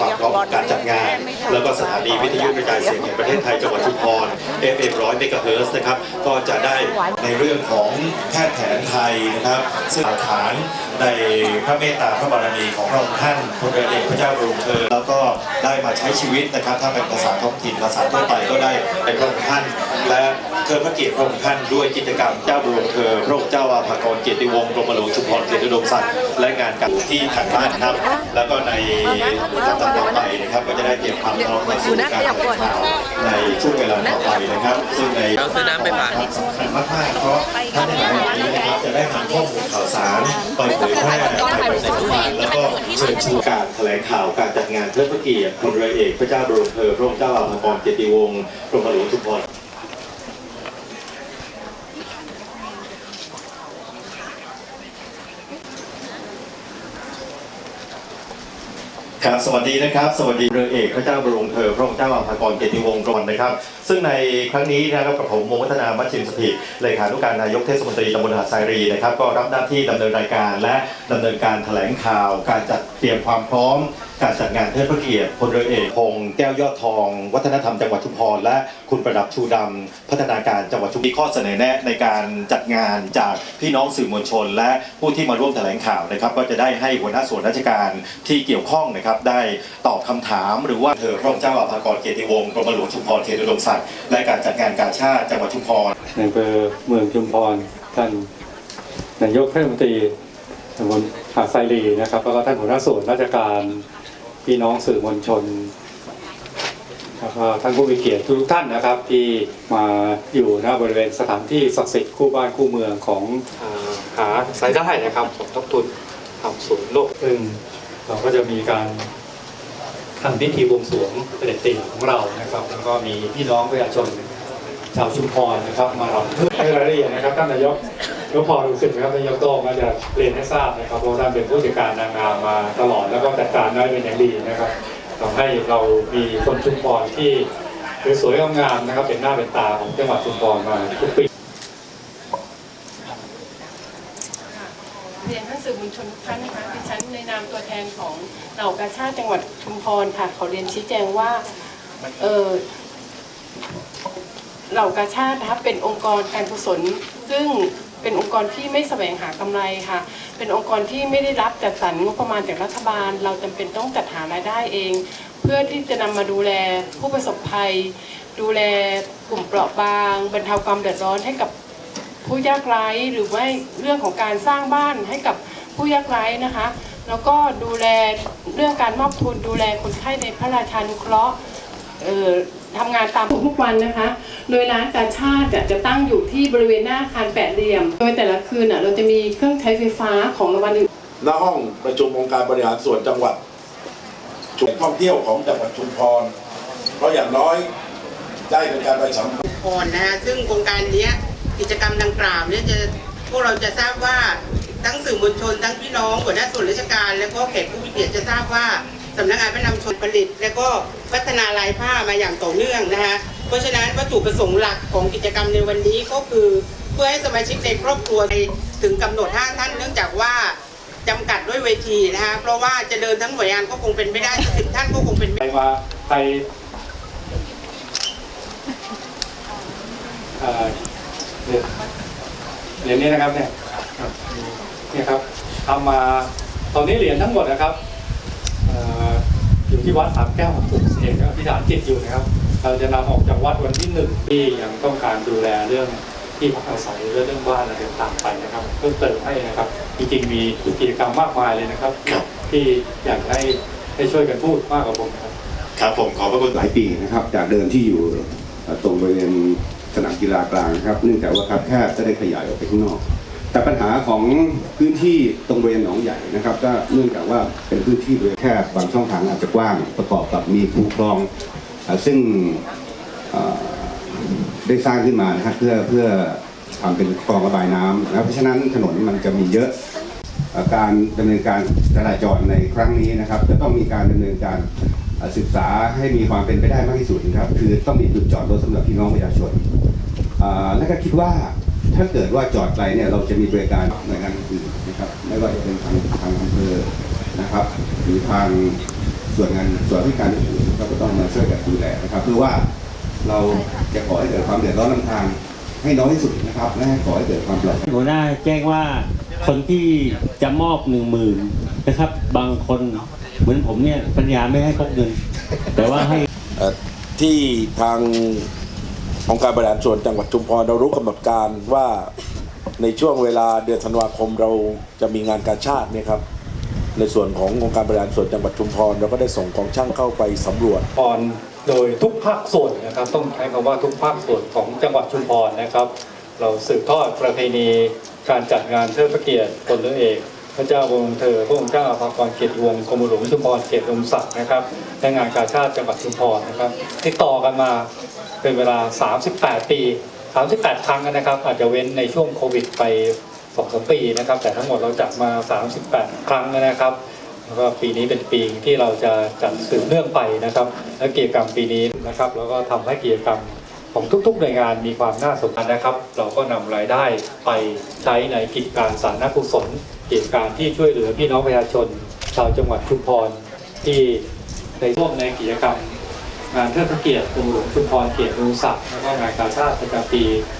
ความพร้อมของการจัดงาน แล้วก็สถานีวิทยุกระจายเสียงแห่งประเทศไทยจังหวัดชุมพร FM 100เมกะเฮิรตซ์นะครับ ก็จะได้ในเรื่องของแพทย์แผนไทยนะครับซึ่งฐานในพระเมตตาพระบารมีของพระองค์ท่านพลเรือเอกพระเจ้าอยู่หัวเธอ แล้วก็ได้มาใช้ชีวิตนะครับ ถ้าเป็นภาษาท้องถิ่นภาษาทั่วไปก็ได้ในพระองค์ท่าน และเทิดพระเกียรติพระองค์ท่านด้วยกิจกรรมเจ้าบรมเธอพระองค์เจ้า ภากรเกียรติวงศ์กรมหลวงชุมพรเกียรติอุดมศักดิ์และงานกับที่ทางบ้านครับ แล้วก็ในลำดับต่อไปนะครับ ก็จะได้เตรียมความพร้อมในสู่การแถลงข่าวในช่วงเวลาต่อไปนะครับ ซึ่งในเราซื้อน้ำไปฝากสำคัญมากๆเพราะท่านในหลายนี้นะครับจะได้นำข้อมูลข่าวสารไปเผยแพร่ไปประชาสัมพันธ์แล้วก็เชิญชวนการแถลงข่าวการจัดงานเทิดพระเกียรติพลเรือเอกพระเจ้าบรมเธอพระองค์เจ้าอาภากรเกียรติวงศ์กรมหลวงชุมพร ครับสวัสดีนะครับสวัสดีเรือเอกพระเจ้าบรมเธอพระองค์เจ้าอภากรเกติวงศ์กรนะครับ ซึ่งในครั้งนี้นะครับกับผมมงวัฒนามัชชิมสถิตเลขานุการนายกเทศมนตรีตำบลหาดทรายรีนะครับก็รับหน้าที่ดำเนินรายการและดำเนินการแถลงข่าว การจัดเตรียมความพร้อมการจัดงานเทิดพระเกียรติพลเรือเอกพงษ์แก้วยอดทอง วัฒนธรรมจังหวัดชุมพรและคุณประดับชูดำพัฒนาการจังหวัดชุมพรมีข้อเสนอแนะในการจัดงานจากพี่น้องสื่อมวลชน และผู้ที่มาร่วมแถลงข่าวนะครับ ก็จะได้ให้หัวหน้าส่วนราชการที่เกี่ยวข้องนะครับ ได้ตอบคำถาม หรือว่าเธอพระเจ้าอาภากรเกียรติวงศ์กรมหลวงชุมพรเขตอุดมศักดิ์และการจัดงานกาชาติจังหวัดชุมพรในอำเภอเมืองชุมพรท่านนายกเทศมนตรีตำบลหาดไซรีนะครับแล้วก็ท่านหัวหน้าส่วนราชการ พี่น้องสื่อมวลชนแล้วก็ท่านผู้มีเกียรติทุกท่านนะครับ ที่มาอยู่ณบริเวณสถานที่ศักดิ์สิทธิ์คู่บ้านคู่เมืองของอ่าหาสายได้นะครับสมทบทุนทำศูนย์โลกซึ่งเราก็จะมีการทำพิธีบวงสรวงเสด็จตีของเรานะครับ แล้วก็มีพี่น้องประชาชนชาวชุมพรนะครับ มารับให้รายละเอียดนะครับท่านนายกย กพอรู้สึกนะครับนายกโต้งก็จะเรียนให้ทราบนะครับเพราะท่านเป็นผู้จัดการนางงามมาตลอดแล้วก็จัดการได้เป็นอย่างดีนะครับทำให้เรามีคนชุมพรที่สวยงามนะครับเป็นหน้าเป็นตาของจังหวัดชุมพรมาทุกปีเรียนท่านสื่อมวลชนทุกท่านนะคะดิฉันในนามตัวแทนของเหล่ากาชาติจังหวัดชุมพรค่ะขอเรียนชี้แจงว่าเออเหล่ากาชาตินะคะเป็นองค์กรการกุศลซึ่ง เป็นองค์กรที่ไม่แสวงหากำไรค่ะ เป็นองค์กรที่ไม่ได้รับจัดสรรงบประมาณจากรัฐบาล เราจำเป็นต้องจัดหารายได้เอง เพื่อที่จะนำมาดูแลผู้ประสบภัย ดูแลกลุ่มเปราะบาง บรรเทาความเดือดร้อนให้กับผู้ยากไร้หรือว่าเรื่องของการสร้างบ้านให้กับผู้ยากไร้นะคะ แล้วก็ดูแลเรื่องการมอบทุนดูแลคนไข้ในพระราชานุเคราะห์เออ ทำงานตามทุกวันนะคะ โดยร้านการชาติจะจะตั้งอยู่ที่บริเวณหน้าอาคารแปดเหลี่ยม โดยแต่ละคืนน่ะเราจะมีเครื่องใช้ไฟฟ้าของรางวัลอื่นณห้องประชุมองค์การบริหารส่วนจังหวัดชุมท่องเที่ยวของจังหวัดชุมพร เพราะอย่างน้อยได้เป็นการไปสัมผัสพรนะฮะซึ่งโครงการเนี้ยกิจกรรมดังกล่าวเนี่ยจะพวกเราจะทราบว่าทั้งสื่อมวลชนทั้งพี่น้องหัวหน้าส่วนราชการ และก็แขกผู้มีเกียรติจะทราบว่า สำนักงานพระนำชนผลิต และก็พัฒนาลายผ้ามาอย่างต่อเนื่องนะคะ เพราะฉะนั้นวัตถุประสงค์หลักของกิจกรรมในวันนี้ก็คือ เพื่อให้สมาชิกในครอบครัวถึงกำหนดห้าท่านเนื่องจากว่าจำกัดด้วยเวทีนะคะเพราะว่าจะเดินทั้งหน่วยงานก็คงเป็นไม่ได้สิบท่านก็คงเป็นไม่ไปมาไปเออเหรียญเหรียญนี้นะครับเนี่ยครับเนี่ยครับทำมาตอนนี้เหรียญทั้งหมดนะครับ ที่วัดสามแก้วของปู่เองก็ที่ฐานจิตอยู่นะครับ เราจะนำออกจากวัดวันที่หนึ่งที่ยังต้องการดูแลเรื่องที่พักอาศัยเรื่องเรื่องบ้านอะไรต่างๆไปนะครับ เพิ่มเติมให้นะครับจริงๆมีกิจกรรมมากมายเลยนะครับ ที่อยากให้ให้ช่วยกันพูดมากกว่าผมครับครับผมขอพระคุณหลายปีนะครับ จากเดิมที่อยู่ตรงบริเวณสนามกีฬากลางนะครับเนื่องจากว่าครับแคบจะได้ขยายออกไปข้างนอก แต่ปัญหาของพื้นที่ตรงบริเวณหนองใหญ่นะครับก็เนื่องจากว่าเป็นพื้นที่บริเวณแคบบางช่องทางอาจจะกว้างประกอบกับมีคูคลองอซึ่งได้สร้างขึ้นมานะครับเพื่อเพื่อทำเป็นคลองระบายน้ำนะเพราะฉะนั้นถนนมันจะมีเยอะการดำเนินการจราจรในครั้งนี้นะครับ จะต้องมีการดำเนินการศึกษาให้มีความเป็นไปได้มากที่สุดนะครับ คือต้องมีจุดจอดรถสำหรับพี่น้องประชาชนและก็คิดว่า ถ้าเกิดว่าจอดไกลเนี่ยเราจะมีบริการหน่วยงานอื่นนะครับ ไม่ว่าจะเป็นทางทางอำเภอนะครับ หรือทางส่วนงานส่วนพิการอื่นๆเราก็ต้องมาช่วยกันดูแลนะครับเพื่อว่าเราจะขอให้เกิดความเดือดร้อนลำทางให้น้อยที่สุดนะครับและให้ขอให้เกิดความปลอดภัยหัวหน้าแจ้งว่าคนที่จะมอบหนึ่งหมื่นนะครับ บางคนเหมือนผมเนี่ยปัญญาไม่ให้พกเงิน แต่ว่าให้เอ่อที่ทาง องค์การบริหารส่วนจังหวัดชุมพรเรารู้กำหนดการว่าในช่วงเวลาเดือนธันวาคมเราจะมีงานการชาติเนี่ยครับในส่วนขององค์การบริหารส่วนจังหวัดชุมพรเราก็ได้ส่งกองช่างเข้าไปสำรวจพรโดยทุกภาคส่วนนะครับต้องใช้คำว่าทุกภาคส่วนของจังหวัดชุมพรนะครับ เราสืบทอดประเพณีการจัดงานเทิดพระเกียรติพลเรือเอก พระเจ้าวงศ์เธอพระองค์เจ้าอาภากรเกียรติวงกรมหลวงชุมพรเขตอุดมศักดิ์นะครับและงานกาชาติจังหวัดชุมพรนะครับ ติดต่อกันมาเป็นเวลา 38 ปี 38 ครั้งนะครับ อาจจะเว้นในช่วงโควิดไปสองสามปีนะครับ แต่ทั้งหมดเราจัดมา 38 ครั้งนะครับแล้วก็ปีนี้เป็นปีที่เราจะจัดสืบเนื่องไปนะครับ และกิจกรรมปีนี้นะครับ แล้วก็ทำให้กิจกรรม ของทุกๆหน่วยงานมีความน่าสนใจนะครับ เราก็นำรายได้ไปใช้ในกิจการสาธารณกุศลกิจการที่ช่วยเหลือพี่น้องประชาชน ชาวจังหวัดชุมพรที่ในร่วมในกิจกรรมงานเทิดพระเกียรติองค์หลวงชุมพรเกียรติอุศักดิ์แล้วก็งานกาชาติประจำปี